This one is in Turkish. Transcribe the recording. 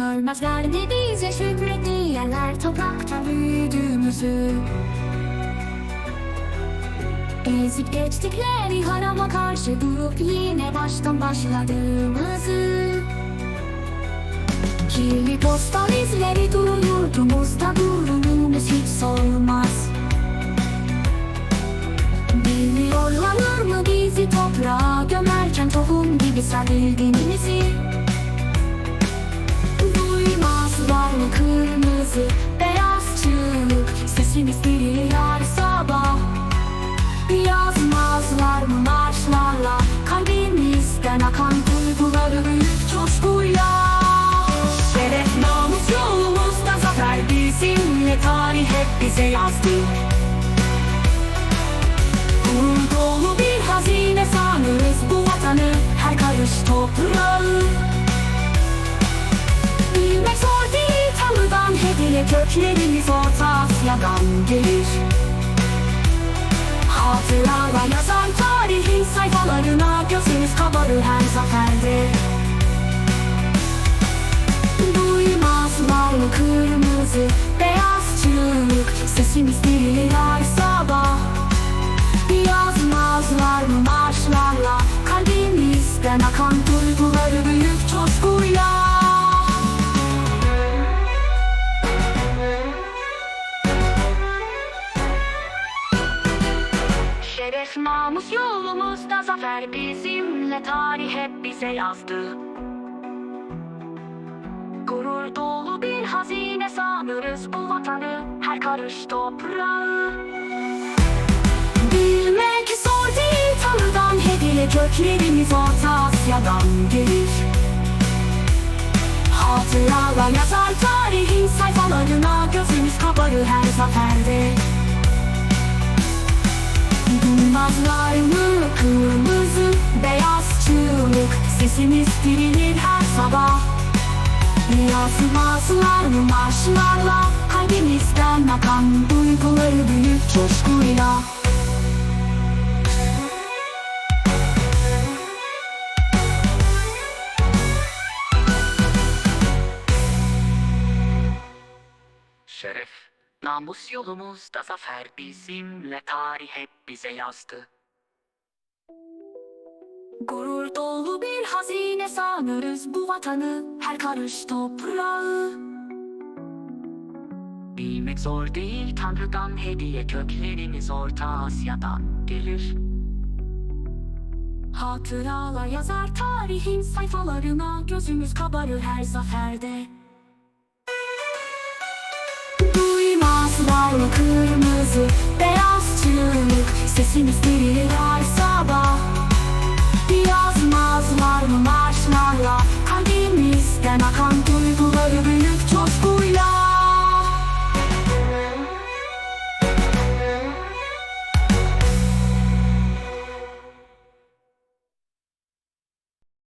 Görmezler de bize şükrediyenler Toprakta büyüdüğümüzü. Ezip geçtikleri harama karşı durup yine baştan başladığımızı. Kirli postal izleri durur yurdumuzda durumumuz hiç sormaz Bilmiyorlar mı bizi toprağa gömerken tohum gibi sevildiğimizi kırmızı beyaz çığlık. Sesimiz her sabah. Yazmazlar mı marşlarla? Kalbimizden akan duyguları büyük coşkuyla. Şeref namus yolumuzda zafer bizimle. Tarih hep bize yazdı. Gurur dolu bir hazine sanırız bu vatanı. Her karış toprağı Hediye köklerimiz Orta Asya'dan gelir. Hatıralar yazan tarihin sayfalarına Gözümüz kabarır her zaferde. Duymazlar mı kırmızı beyaz çığlık Sesimiz dirilir her Şeref namus yolumuzda. Zafer bizimle. Tarih hep bize yazdı. Gurur dolu bir hazine sanırız bu vatanı Her karış toprağı. Bilmek zor değil Tanrı'dan hediye köklerimiz Orta Asya'dan gelir. Hatıralar yazar tarihin sayfalarına Gözümüz kabarır her zaferde Duymazlar mı kırmızı beyaz çığlık? Sesimiz dirilir her sabah. Yazmazlar mı marşlarla? Kalbimizden akan duyguları büyük coşkuyla namus yolumuzda zafer bizimle tarih hep bize yazdı. Gurur dolu bir hazine sanırız bu vatanı Her karış toprağı Bilmek zor değil Tanrı'dan hediye köklerimiz Orta Asya'dan gelir. Hatıralar yazar tarihin sayfalarına Gözümüz kabarır her zaferde kırmızı beyaz çığlık. Sesimiz dirilir her sabah? Yazmazlar mı marşlarla